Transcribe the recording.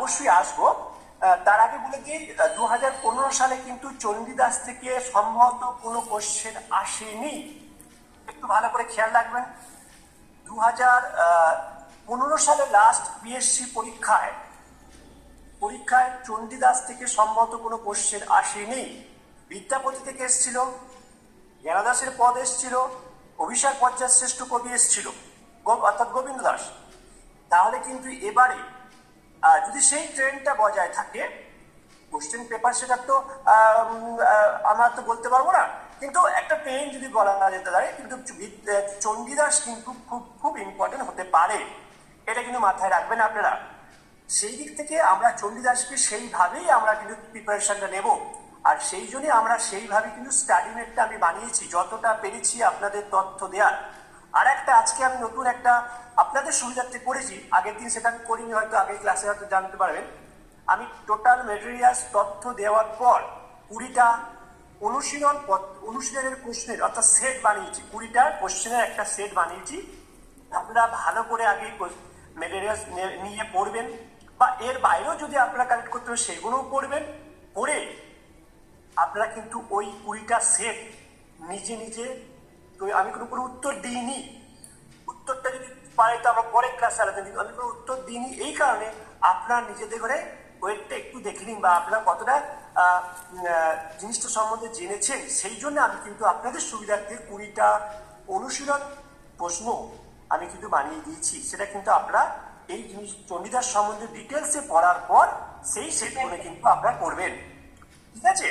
অবশ্যই আসব। তার আগে বলে দিই দু হাজার পনেরো সালে কিন্তু চণ্ডীদাস থেকে সম্ভবত কোনো কোশ্চেন আসেনি। একটু ভালো করে খেয়াল রাখবেন। দু পনেরো সালে লাস্ট বিএসসি পরীক্ষায় পরীক্ষায় চণ্ডীদাস থেকে সম্ভবত কোনো কোশ্চেন আসেনি। বিদ্যাপতি থেকে এসেছিল, জ্ঞানদাসের পদ এসেছিল অভিষেক পর্যায় শ্রেষ্ঠ কবি এসেছিল অর্থাৎ গোবিন্দ দাস তাহলে কিন্তু এবারে যদি সেই ট্রেন্ডটা বজায় থাকে কোশ্চেন পেপার সেটা তো আমরা তো বলতে পারব না। কিন্তু একটা ট্রেন যদি বলা না যেতে পারে, কিন্তু চণ্ডীদাস কিন্তু খুব খুব ইম্পর্টেন্ট হতে পারে। এটা কিন্তু মাথায় রাখবেন আপনারা। সেই দিক থেকে আমরা চণ্ডীদাসকে সেইভাবেই আমরা কিন্তু প্রিপারেশনটা নেব। আর সেই জন্যই আমরা সেইভাবে কিন্তু স্টাডি নেটটা আমি বানিয়েছি, যতটা পেরেছি আপনাদের তথ্য দেওয়ার আর একটা আজকে আমি নতুন একটা আপনাদের সুবিধার্থে করেছি, আগের দিন সেটা আমি করিনি, হয়তো আগের ক্লাসে হয়তো জানতে পারবেন। আমি টোটাল মেটেরিয়ালস তথ্য দেওয়ার পর কুড়িটা অনুশীলন অনুশীলনের প্রশ্নের অর্থাৎ সেট বানিয়েছি। কুড়িটা কোশ্চেনের একটা সেট বানিয়েছি। আপনারা ভালো করে আগে মেটেরিয়ালস নিয়ে পড়বেন বা এর বাইরেও যদি আপনারা কালেক্ট করতে হবে সেগুলোও পড়বেন। পড়ে আপনারা কিন্তু ওই কুড়িটা সেট নিজে নিজে আমি কোনো কোনো উত্তর দিইনি। পারে তো আমরা পরের ক্লাসে আলোচনা কিন্তু আমি কোনো উত্তর দিইনি। এই কারণে আপনার নিজেদের করে ওয়েটটা একটু দেখে নিন বা আপনারা কতটা জিনিসটা সম্বন্ধে জেনেছেন। সেই জন্য আমি কিন্তু আপনাদের সুবিধার্থে কুড়িটা অনুশীলন প্রশ্ন আমি কিন্তু বানিয়ে দিয়েছি। সেটা কিন্তু আপনারা এই জিনিস চণ্ডীদাস সম্বন্ধে ডিটেলসে পড়ার পর সেই সেটগুলো কিন্তু আপনারা করবেন। ঠিক আছে?